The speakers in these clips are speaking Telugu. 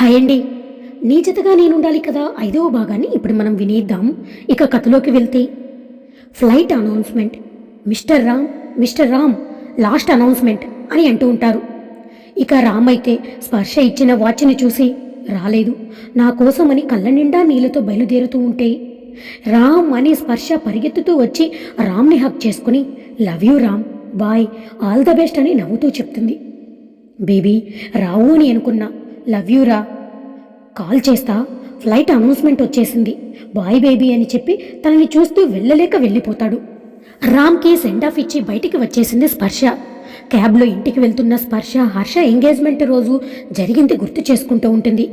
హాయ్ అండి. నీ జతగా నేనుండాలి కదా ఐదవ భాగాన్ని ఇప్పుడు మనం వినేద్దాం. ఇక కథలోకి వెళ్తే flight announcement. Mister Ram mister Ram last announcement అని అంటూ ఉంటారు. ఇక రామ్ అయితే స్పర్శ ఇచ్చిన వాచ్ని చూసి రాలేదు. నా కోసమని కళ్ళ నిండా నీళ్ళతో బయలుదేరుతూ ఉంటే రామ్ అని స్పర్శ పరిగెత్తుతూ వచ్చి రామ్ని హక్ చేసుకుని love you Ram bye all the best అని నవ్వుతూ చెప్తుంది. బేబీ రావు అని అనుకున్నా. లవ్ యూరా? కాల్ చేస్తా ఫ్లైట్ అనౌన్స్మెంట్ వచ్చేసింది. బాయ్ బేబీ అని చెప్పి తనని చూస్తూ వెళ్ళలేక వెళ్ళిపోతాడు. రామ్కి సెండ్ ఆఫ్ ఇచ్చి బయటికి వచ్చేసింది స్పర్శ. క్యాబ్లో ఇంటికి వెళ్తున్న స్పర్శ హర్ష ఎంగేజ్మెంట్ రోజు జరిగింది గుర్తు చేసుకుంటూ ఉంటుంది.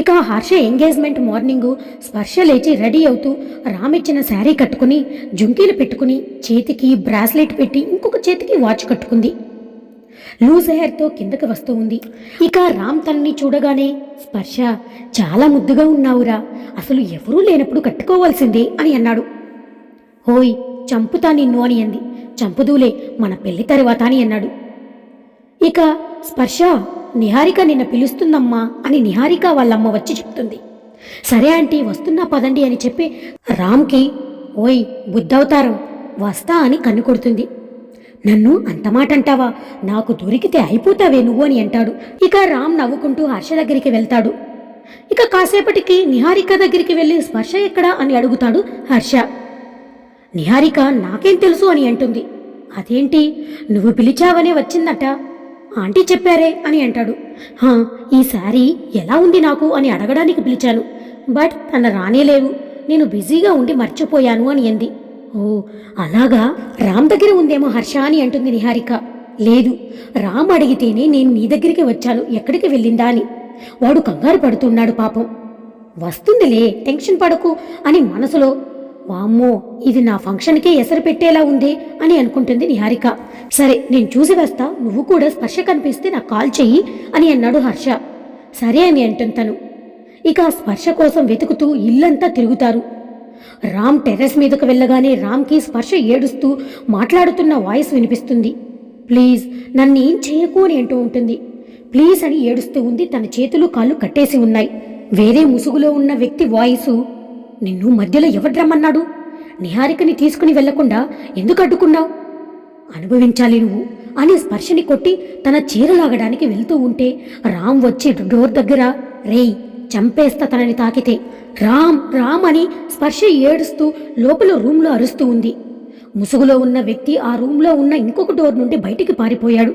ఇక హర్ష ఎంగేజ్మెంట్ మార్నింగ్ స్పర్శ లేచి రెడీ అవుతూ రామ్ ఇచ్చిన శారీ కట్టుకుని జుంకీలు పెట్టుకుని చేతికి బ్రాస్లెట్ పెట్టి ఇంకొక చేతికి వాచ్ కట్టుకుంది. లూజ్ హెయిర్తో కిందకి వస్తూ ఉంది. ఇక రామ్ తనని చూడగానే స్పర్శ చాలా ముద్దుగా ఉన్నావురా. అసలు ఎవరూ లేనప్పుడు కట్టుకోవాల్సిందే అని అన్నాడు. ఓయ్ చంపుతా నిన్ను అని అంది. చంపుదూలే మన పెళ్ళి తర్వాత అని అన్నాడు. ఇక స్పర్శ నిహారిక నిన్న పిలుస్తుందమ్మా అని నిహారిక వాళ్ళమ్మ వచ్చి చెప్తుంది. సరే ఆంటీ వస్తున్నా పదండి అని చెప్పి రామ్కి ఓయ్ బుద్ధవతారం వస్తా అని కన్ను కొడుతుంది. నన్ను అంత మాట అంటావా నాకు దొరికితే అయిపోతావే నువ్వు అని అంటాడు. ఇక రామ్ నవ్వుకుంటూ హర్ష దగ్గరికి వెళ్తాడు. ఇక కాసేపటికి నిహారిక దగ్గరికి వెళ్ళి స్పర్శ ఎక్కడా అని అడుగుతాడు హర్ష. నిహారిక నాకేం తెలుసు అని అంటుంది. అదేంటి? నువ్వు పిలిచావనే వచ్చిందట. ఆంటీ చెప్పారే అని అంటాడు. హా ఈ ఎలా ఉంది నాకు అని అడగడానికి పిలిచాను. బట్ తన రానేలేవు నేను బిజీగా ఉండి మర్చిపోయాను అని అంది. ఓ అలాగా? రామ్ దగ్గర ఉందేమో హర్ష అని అంటుంది నిహారిక. లేదు రామ్ అడిగితేనే నేను నీ దగ్గరికి వచ్చాను ఎక్కడికి వెళ్ళిందా అని. వాడు కంగారు పడుతున్నాడు పాపం. వస్తుందిలే టెన్షన్ పడకు అని మనసులో వామ్మో ఇది నా ఫంక్షన్కే ఎసరు పెట్టేలా ఉంది అని అనుకుంటుంది నిహారిక. సరే నేను చూసి వస్తా నువ్వు కూడా స్పర్శ కనిపిస్తే నాకు కాల్ చెయ్యి అని అన్నాడు హర్ష. సరే అని అంటుంది తను ఇక స్పర్శ కోసం వెతుకుతూ ఇల్లంతా తిరుగుతారు. రామ్ టెర్రస్ మీదకు వెళ్ళగానే రామ్కి స్పర్శ ఏడుస్తూ మాట్లాడుతున్న వాయిస్ వినిపిస్తుంది. ప్లీజ్ నన్ను ఏం చేయకు అని అంటూ ఉంటుంది. ప్లీజ్ అని ఏడుస్తూ ఉంది. తన చేతులు కాళ్ళు కట్టేసి ఉన్నాయి. వేరే ముసుగులో ఉన్న వ్యక్తి వాయిసు నిన్ను మధ్యలో ఎవరు రమ్మన్నాడు? నిహారికని తీసుకుని వెళ్ళకుండా ఎందుకు అడ్డుకున్నావు? అనుభవించాలి నువ్వు అని స్పర్శని కొట్టి తన చీరలాగడానికి వెళ్తూ ఉంటే రామ్ వచ్చి డోర్ దగ్గర రేయ్ చంపేస్తా తనని తాకితే. రామ్ రామ్ అని స్పర్శ ఏడుస్తూ లోపల రూమ్లో అరుస్తూ ఉంది. ముసుగులో ఉన్న వ్యక్తి ఆ రూమ్లో ఉన్న ఇంకొక డోర్ నుండి బయటికి పారిపోయాడు.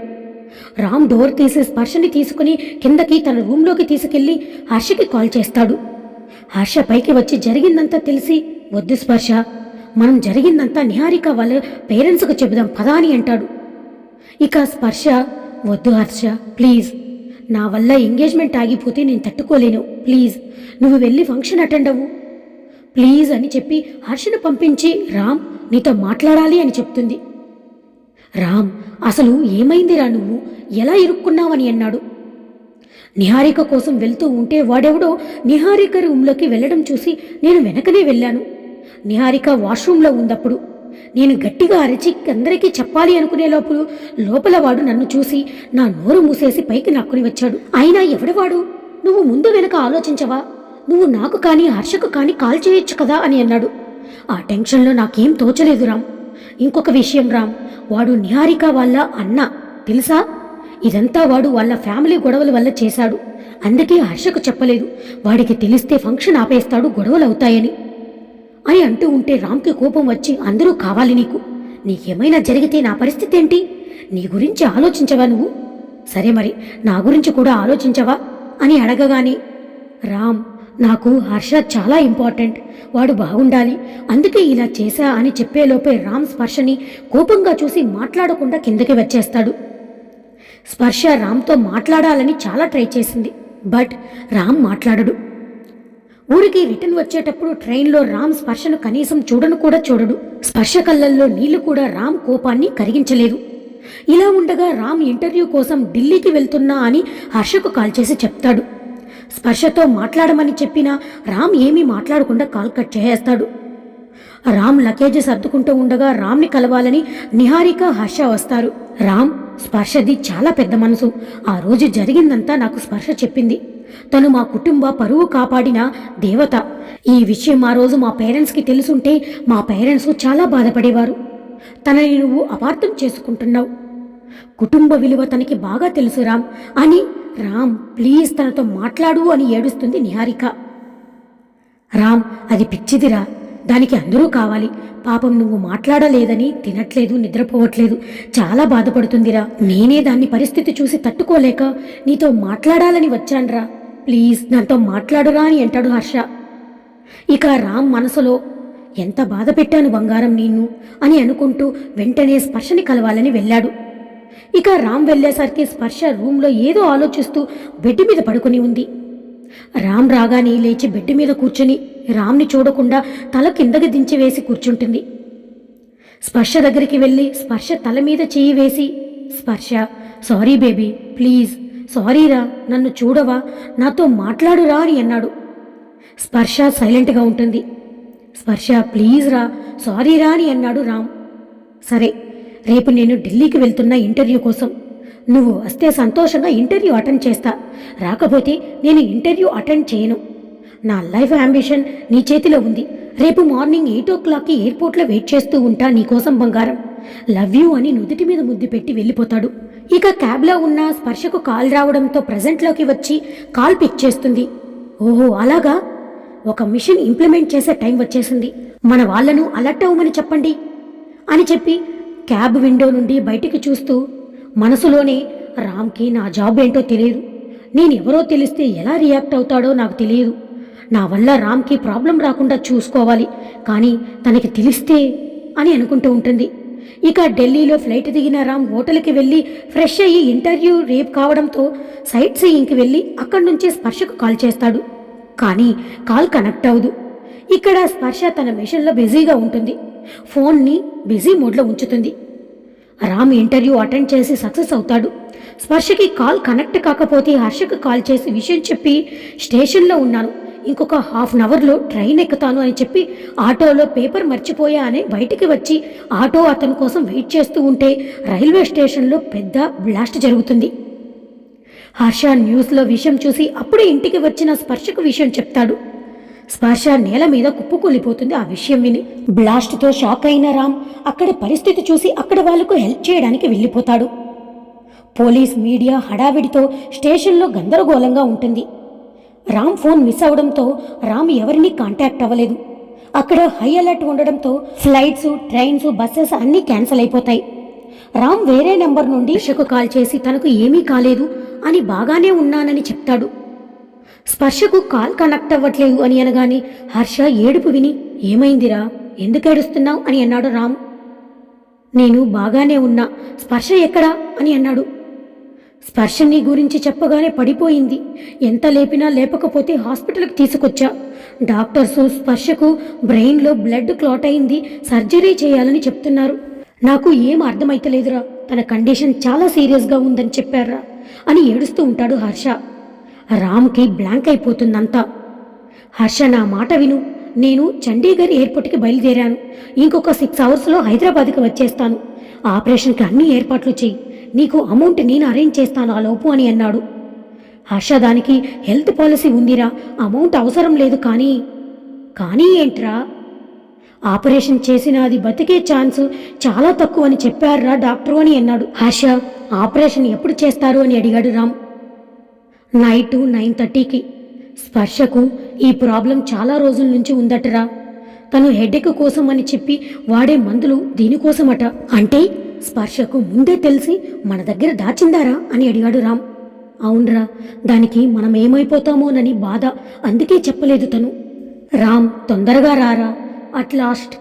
రామ్ డోర్ తీసి స్పర్శని తీసుకుని కిందకి తన రూమ్లోకి తీసుకెళ్ళి హర్షకి కాల్ చేస్తాడు. హర్ష పైకి వచ్చి జరిగిందంతా తెలిసి వద్దు స్పర్శ మనం జరిగిందంతా నిహారిక వాళ్ళ పేరెంట్స్కి చెబుదాం పదా అని అంటాడు. ఇక స్పర్శ వద్దు హర్ష ప్లీజ్ నా వల్ల ఎంగేజ్మెంట్ ఆగిపోతే నేను తట్టుకోలేను. ప్లీజ్ నువ్వు వెళ్ళి ఫంక్షన్ అటెండ్ అవ్వు. ప్లీజ్ అని చెప్పి హర్షను పంపించి రామ్ నీతో మాట్లాడాలి అని చెప్తుంది. రామ్ అసలు ఏమైందిరా నువ్వు? ఎలా ఇరుక్కున్నావని అన్నాడు. నిహారిక కోసం వెళ్తూ ఉంటే వాడెవడో నిహారిక రూమ్లోకి వెళ్ళడం చూసి నేను వెనకనే వెళ్ళాను. నిహారిక వాష్రూమ్లో ఉందప్పుడు నేను గట్టిగా అరిచి అందరికీ చెప్పాలి అనుకునే లోపు లోపల వాడు నన్ను చూసి నా నోరు మూసేసి పైకి నక్కుని వచ్చాడు. అయినా ఎవడవాడు? నువ్వు ముందు వెనక ఆలోచించవా? నువ్వు నాకు కానీ హర్షకు కానీ కాల్ చేయొచ్చు కదా అని అన్నాడు. ఆ టెన్షన్లో నాకేం తోచలేదు రామ్. ఇంకొక విషయం రామ్. వాడు నిహారిక వాళ్ళ అన్న. తెలుసా? ఇదంతా వాడు వాళ్ళ ఫ్యామిలీ గొడవల వల్ల చేశాడు. అందుకే హర్షకు చెప్పలేదు. వాడికి తెలిస్తే ఫంక్షన్ ఆపేస్తాడు గొడవలు అవుతాయని అని అంటూ ఉంటే రామ్కి కోపం వచ్చి అందరూ కావాలి నీకు. నీకేమైనా జరిగితే నా పరిస్థితి ఏంటి? నీ గురించి ఆలోచించవా నువ్వు? సరే మరి నా గురించి కూడా ఆలోచించవా? అని అడగగానే రామ్ నాకు హర్ష చాలా ఇంపార్టెంట్. వాడు బాగుండాలి. అందుకే ఇలా చేశా అని చెప్పేలోపే రామ్ స్పర్శని కోపంగా చూసి మాట్లాడకుండా కిందకి వచ్చేస్తాడు. స్పర్శ రామ్తో మాట్లాడాలని చాలా ట్రై చేసింది. బట్ రామ్ మాట్లాడడు. ఊరికి రిటర్న్ వచ్చేటప్పుడు ట్రైన్లో రామ్ స్పర్శను కనీసం చూడను కూడా చూడడు. స్పర్శ కళ్ళల్లో నీళ్ళు కూడా రామ్ కోపాన్ని కరిగించలేదు. ఇలా ఉండగా రామ్ ఇంటర్వ్యూ కోసం ఢిల్లీకి వెళ్తున్నా అని హర్షకు కాల్ చేసి చెప్తాడు. స్పర్శతో మాట్లాడమని చెప్పినా రామ్ ఏమీ మాట్లాడకుండా కాల్ కట్ చేసేస్తాడు. రామ్ లగేజ్ సర్దుకుంటూ ఉండగా రామ్ని కలవాలని నిహారిక హర్ష వస్తారు. రామ్ స్పర్శది చాలా పెద్ద మనసు. ఆ రోజు జరిగిందంతా నాకు స్పర్శ చెప్పింది. తను మా కుటుంబ పరువు కాపాడిన దేవత. ఈ విషయం ఆ రోజు మా పేరెంట్స్కి తెలుసుంటే మా పేరెంట్స్ చాలా బాధపడేవారు. తనని నువ్వు అపార్థం చేసుకుంటున్నావు. కుటుంబ విలువ తనకి బాగా తెలుసు రామ్. అని రామ్ ప్లీజ్ తనతో మాట్లాడు అని ఏడుస్తుంది నిహారిక. రామ్ అది పిచ్చిదిరా. దానికి అందరూ కావాలి. పాపం నువ్వు మాట్లాడలేదని తినట్లేదు నిద్రపోవట్లేదు. చాలా బాధపడుతుందిరా. నేనే దాన్ని పరిస్థితి చూసి తట్టుకోలేక నీతో మాట్లాడాలని వచ్చాన్రా. ప్లీజ్ నాతో మాట్లాడురా అని అంటాడు హర్ష. ఇక రామ్ మనసులో ఎంత బాధ పెట్టాను బంగారం నిన్ను అని అనుకుంటూ వెంటనే స్పర్శని కలవాలని వెళ్ళాడు. ఇక రామ్ వెళ్ళేసరికి స్పర్శ రూమ్లో ఏదో ఆలోచిస్తూ బెడ్ మీద పడుకుని ఉంది. రామ్ రాగానే లేచి బెడ్ మీద కూర్చుని రామ్ని చూడకుండా తల కిందకి దించి వేసి కూర్చుంటుంది. స్పర్శ దగ్గరికి వెళ్ళి స్పర్శ తల మీద చేయి వేసి స్పర్శ సారీ బేబీ ప్లీజ్ సారీరా నన్ను చూడవా? నాతో మాట్లాడురా అని అన్నాడు. స్పర్శ సైలెంట్గా ఉంటుంది. స్పర్శ ప్లీజ్ రా సారీ రా అని అన్నాడు రామ్. సరే రేపు నేను ఢిల్లీకి వెళ్తున్న ఇంటర్వ్యూ కోసం. నువ్వు వస్తే సంతోషంగా ఇంటర్వ్యూ అటెండ్ చేస్తా. రాకపోతే నేను ఇంటర్వ్యూ అటెండ్ చేయను. నా లైఫ్ అంబిషన్ నీ చేతిలో ఉంది. రేపు మార్నింగ్ ఎయిట్ ఓ క్లాక్కి ఎయిర్పోర్ట్లో వెయిట్ చేస్తూ ఉంటా నీకోసం బంగారం. లవ్ యూ అని నుదుటి మీద ముద్దు పెట్టి వెళ్ళిపోతాడు. ఇక క్యాబ్లో ఉన్న స్పర్శకు కాల్ రావడంతో ప్రజెంట్లోకి వచ్చి కాల్ పిక్ చేస్తుంది. ఓహో అలాగా? ఒక మిషన్ ఇంప్లిమెంట్ చేసే టైం వచ్చేసింది. మన వాళ్ళను అలర్ట్ అవ్వమని చెప్పండి అని చెప్పి క్యాబ్ విండో నుండి బయటికి చూస్తూ మనసులోనే రామ్కి నా జాబ్ ఏంటో తెలియదు. నేను ఎవరో తెలిస్తే ఎలా రియాక్ట్ అవుతాడో నాకు తెలియదు. నా వల్ల రామ్కి ప్రాబ్లం రాకుండా చూసుకోవాలి. కానీ తనకి తెలిస్తే అని అనుకుంటూ ఉంటుంది. ఇక ఢిల్లీలో ఫ్లైట్ దిగిన రామ్ హోటల్కి వెళ్ళి ఫ్రెష్ అయ్యి ఇంటర్వ్యూ రేపు కావడంతో సైట్ సీయింగ్కి వెళ్ళి అక్కడి నుంచే స్పర్శకు కాల్ చేస్తాడు. కానీ కాల్ కనెక్ట్ అవ్వదు. ఇక్కడ స్పర్శ తన మిషన్లో బిజీగా ఉంటుంది. ఫోన్ని బిజీ మోడ్లో ఉంచుతుంది. రామ్ ఇంటర్వ్యూ అటెండ్ చేసి సక్సెస్ అవుతాడు. స్పర్శకి కాల్ కనెక్ట్ కాకపోతే హర్షకు కాల్ చేసి విషయం చెప్పి స్టేషన్లో ఉన్నాను. ఇంకొక హాఫ్ అన్ అవర్లో ట్రైన్ ఎక్కుతాను అని చెప్పి ఆటోలో పేపర్ మర్చిపోయా అని బయటికి వచ్చి ఆటో అతని కోసం వెయిట్ చేస్తూ ఉంటే రైల్వే స్టేషన్లో పెద్ద బ్లాస్ట్ జరుగుతుంది. హర్ష న్యూస్లో విషయం చూసి అప్పుడే ఇంటికి వచ్చిన స్పర్శకు విషయం చెప్తాడు. స్పర్శ నేల మీద కుప్పకూలిపోతుంది ఆ విషయం విని. బ్లాస్ట్తో షాక్ అయిన రామ్ అక్కడ పరిస్థితి చూసి అక్కడ వాళ్ళకు హెల్ప్ చేయడానికి వెళ్ళిపోతాడు. పోలీస్ మీడియా హడావిడితో స్టేషన్లో గందరగోళంగా ఉంటుంది. రామ్ ఫోన్ మిస్ అవడంతో రామ్ ఎవరిని కాంటాక్ట్ అవ్వలేదు. అక్కడ హై అలర్ట్ ఉండడంతో ఫ్లైట్స్ ట్రైన్స్ బస్సెస్ అన్నీ క్యాన్సిల్ అయిపోతాయి. రామ్ వేరే నెంబర్ నుండి హర్షకు కాల్ చేసి తనకు ఏమీ కాలేదు అని బాగానే ఉన్నానని చెప్తాడు. స్పర్శకు కాల్ కనెక్ట్ అవ్వట్లేదు అని అనగానే హర్ష ఏడుపు విని ఏమైందిరా? ఎందుకు ఏడుస్తున్నావు? అని అన్నాడు రామ్. నేను బాగానే ఉన్నా. స్పర్శ ఎక్కడా? అని అన్నాడు. స్పర్శ నీ గురించి చెప్పగానే పడిపోయింది. ఎంత లేపినా లేపకపోతే హాస్పిటల్కి తీసుకొచ్చా? డాక్టర్స్ స్పర్శకు బ్రెయిన్లో బ్లడ్ క్లాట్ అయింది. సర్జరీ చేయాలని చెప్తున్నారు. నాకు ఏం అర్థమైతలేదురా. తన కండిషన్ చాలా సీరియస్గా ఉందని చెప్పారా? అని ఏడుస్తూ ఉంటాడు హర్ష. రామ్కి బ్లాంక్ అయిపోతుందంతా. హర్ష నా మాట విను. నేను చండీగఢ్ ఎయిర్పోర్ట్కి బయలుదేరాను. ఇంకొక సిక్స్ అవర్స్లో హైదరాబాద్కి వచ్చేస్తాను. ఆపరేషన్కి అన్ని ఏర్పాట్లు చెయ్యి. నీకు అమౌంట్ నేను అరేంజ్ చేస్తాను ఆ లోపు అని అన్నాడు. హర్ష దానికి హెల్త్ పాలసీ ఉందిరా అమౌంట్ అవసరం లేదు కానీ కానీ ఏంట్రా? ఆపరేషన్ చేసిన అది బతికే ఛాన్స్ చాలా తక్కువ అని చెప్పారురా డాక్టరు అని అన్నాడు. హర్ష ఆపరేషన్ ఎప్పుడు చేస్తారు అని అడిగాడు రామ్. నైటు నైన్ థర్టీకి. స్పర్శకు ఈ ప్రాబ్లం చాలా రోజుల నుంచి ఉందటరా. తను హెడేక్ కోసం అని చెప్పి వాడే మందులు దీనికోసమట. అంటే స్పర్శకు ముందే తెలిసి మన దగ్గర దాచిందారా అని అడిగాడు రామ్. అవునరా దానికి మనం ఏమైపోతామోనని బాధ అందుకే చెప్పలేదు తను. రామ్ తొందరగా రారా? అట్ లాస్ట్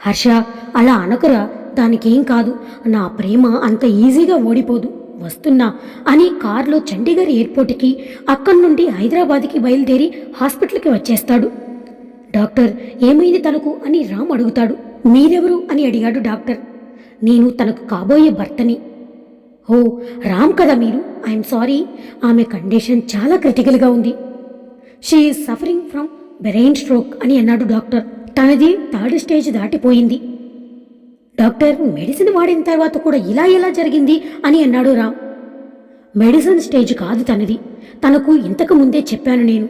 హర్ష అలా అనకురా దానికేం కాదు. నా ప్రేమ అంత ఈజీగా ఓడిపోదు. వస్తున్నా. అని కారులో చండీగఢ్ ఎయిర్పోర్ట్కి అక్కడి నుండి హైదరాబాద్కి బయలుదేరి హాస్పిటల్కి వచ్చేస్తాడు. డాక్టర్ ఏమైంది తనకు? అని రామ్ అడుగుతాడు. మీరెవరు? అని అడిగాడు డాక్టర్. నేను తనకు కాబోయే భర్తని. ఓ రామ్ కదా మీరు? I'm sorry. ఆమె కండిషన్ చాలా క్రిటికల్గా ఉంది. She suffering from brain stroke అని అన్నాడు డాక్టర్. తనది థర్డ్ స్టేజ్ దాటిపోయింది. డాక్టర్ మెడిసిన్ వాడిన తర్వాత కూడా ఇలా ఎలా జరిగింది అని అన్నాడు రామ్. మెడిసిన్ స్టేజ్ కాదు తనది. తనకు ఇంతకు ముందే చెప్పాను నేను.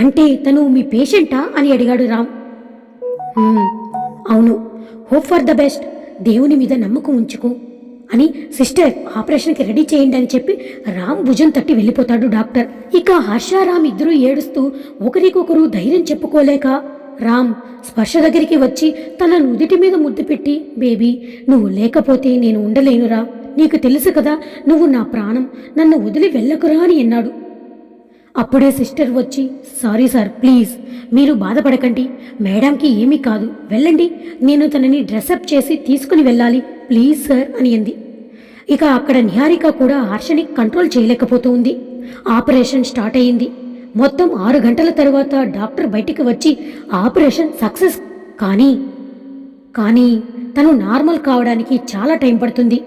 అంటే తను మీ పేషెంటా అని అడిగాడు రామ్. అవును. Hope for the best. దేవుని మీద నమ్మకం ఉంచుకో అని సిస్టర్ ఆపరేషన్కి రెడీ చేయండి అని చెప్పి రామ్ భుజం తట్టి వెళ్ళిపోతాడు డాక్టర్. ఇక హర్ష రామ్ ఇద్దరూ ఏడుస్తూ ఒకరికొకరు ధైర్యం చెప్పుకోలేక రామ్ స్పర్శ దగ్గరికి వచ్చి తన నుదుటి మీద ముద్దు పెట్టి బేబీ నువ్వు లేకపోతే నేను ఉండలేనురా. నీకు తెలుసు కదా నువ్వు నా ప్రాణం. నన్ను వదిలి వెళ్ళకురా అని అన్నాడు. అప్పుడే సిస్టర్ వచ్చి సారీ సార్ ప్లీజ్ మీరు బాధపడకండి. మేడంకి ఏమీ కాదు. వెళ్ళండి. నేను తనని డ్రెస్అప్ చేసి తీసుకుని వెళ్ళాలి. ప్లీజ్ సార్ అని అంది. ఇక అక్కడ నిహారిక కూడా హర్షని కంట్రోల్ చేయలేకపోతూ ఉంది ఆపరేషన్ స్టార్ట్ అయింది మొత్తం ఆరు గంటల తర్వాత డాక్టర్ బయటికి వచ్చి ఆపరేషన్ సక్సెస్. కానీ కానీ తను నార్మల్ కావడానికి చాలా టైం పడుతుంది.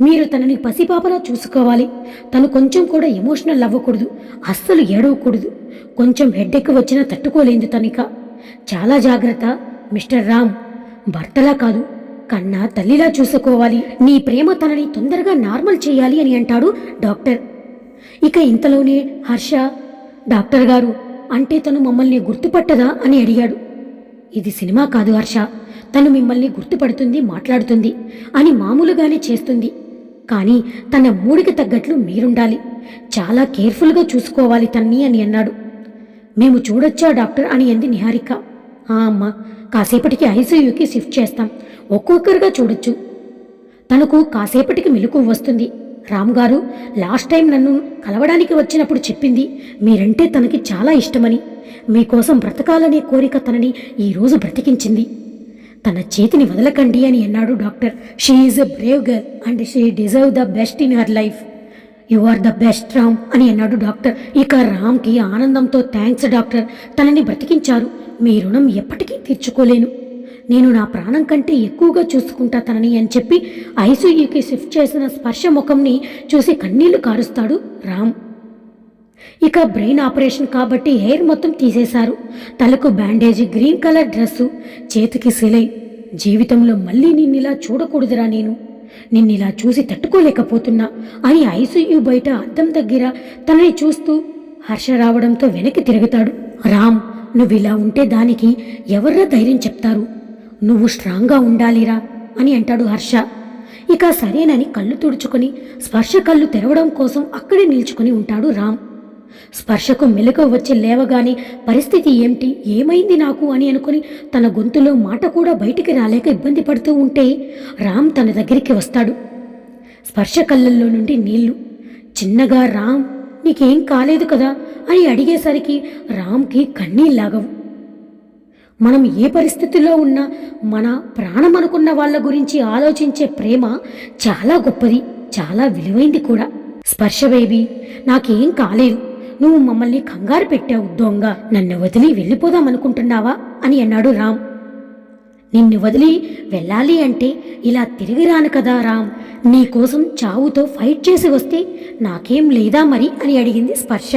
మీరు తనని పసిపాపలా చూసుకోవాలి. తను కొంచెం కూడా ఎమోషనల్ అవ్వకూడదు అస్సలు ఏడవకూడదు. కొంచెం హెడ్ఎక్ వచ్చినా తట్టుకోలేదు తనిక. చాలా జాగ్రత్త మిస్టర్ రామ్. భర్తలా కాదు కన్నా తల్లిలా చూసుకోవాలి. నీ ప్రేమ తనని తొందరగా నార్మల్ చేయాలి అని అంటాడు డాక్టర్. ఇక ఇంతలోనే హర్ష డాక్టర్ గారు అంటే తను మమ్మల్ని గుర్తుపట్టదా అని అడిగాడు. ఇది సినిమా కాదు హర్ష. తను మిమ్మల్ని గుర్తుపడుతుంది మాట్లాడుతుంది అని మామూలుగానే చేస్తుంది. కానీ తన మూడికి తగ్గట్లు మీరుండాలి. చాలా కేర్ఫుల్గా చూసుకోవాలి తన్ని అని అన్నాడు. మేము చూడొచ్చా డాక్టర్ అని అంది నిహారిక. ఆ అమ్మ కాసేపటికి ఐసీయూకి షిఫ్ట్ చేస్తాం. ఒక్కొక్కరుగా చూడొచ్చు. తనకు కాసేపటికి మెలకు వస్తుంది. రామ్ గారు లాస్ట్ టైం నన్ను కలవడానికి వచ్చినప్పుడు చెప్పింది మీరంటే తనకి చాలా ఇష్టమని. మీకోసం బ్రతకాలనే కోరిక తనని ఈరోజు బ్రతికించింది. తన చేతిని వదలకండి అని అన్నాడు doctor. She is a brave girl and she deserve the best in her life you are the best Ram అని అన్నాడు డాక్టర్. ఇక రామ్కి ఆనందంతో థ్యాంక్స్ డాక్టర్. తనని బ్రతికించారు. మీ రుణం ఎప్పటికీ తీర్చుకోలేను. నేను నా ప్రాణం కంటే ఎక్కువగా చూసుకుంటా తనని అని చెప్పి ఐసీయూకి షిఫ్ట్ చేసిన స్పర్శ ముఖంని చూసి కన్నీళ్ళు కారుస్తాడు రామ్. ఇక బ్రెయిన్ ఆపరేషన్ కాబట్టి హెయిర్ మొత్తం తీసేశారు. తలకు బ్యాండేజ్ గ్రీన్ కలర్ డ్రెస్సు చేతికి సిలై. జీవితంలో మళ్ళీ నిన్నిలా చూడకూడదురా నేను. నిన్నిలా చూసి తట్టుకోలేకపోతున్నా అని ఐసీయూ బయట అద్దం దగ్గర తనని చూస్తూ హర్ష రావడంతో వెనక్కి తిరుగుతాడు. రామ్ నువ్వు ఇలా ఉంటే దానికి ఎవర్రా ధైర్యం చెప్తారు? నువ్వు స్ట్రాంగ్గా ఉండాలిరా అని అంటాడు హర్ష. ఇక సరేనని కళ్ళు తుడుచుకొని స్పర్శ కళ్ళు తెరవడం కోసం అక్కడే నిల్చుకొని ఉంటాడు రామ్. స్పర్శకు మెలకు వచ్చి లేవగానే పరిస్థితి ఏమిటి? ఏమైంది నాకు అని అనుకుని తన గొంతులో మాట కూడా బయటికి రాలేక ఇబ్బంది పడుతూ ఉంటే రామ్ తన దగ్గరికి వస్తాడు. స్పర్శ కళ్ళల్లో నుండి నీళ్ళు. చిన్నగా రామ్ నీకేం కాలేదు కదా అని అడిగేసరికి రామ్కి కన్నీళ్ళాగవు మనం ఏ పరిస్థితిలో ఉన్నా మన ప్రాణం అనుకున్న వాళ్ళ గురించి ఆలోచించే ప్రేమ చాలా గొప్పది చాలా విలువైంది కూడా. స్పర్శ బేబీ నాకేం కాలేదు. నువ్వు మమ్మల్ని కంగారు పెట్టావు దొంగ. నన్ను వదిలి వెళ్ళిపోదాం అనుకుంటున్నావా? అని అన్నాడు రామ్. నిన్ను వదిలి వెళ్ళాలి అంటే ఇలా తిరిగి రాను కదా రామ్. నీకోసం చావుతో ఫైట్ చేసి వస్తే నాకేం లేదా మరి? అని అడిగింది స్పర్శ.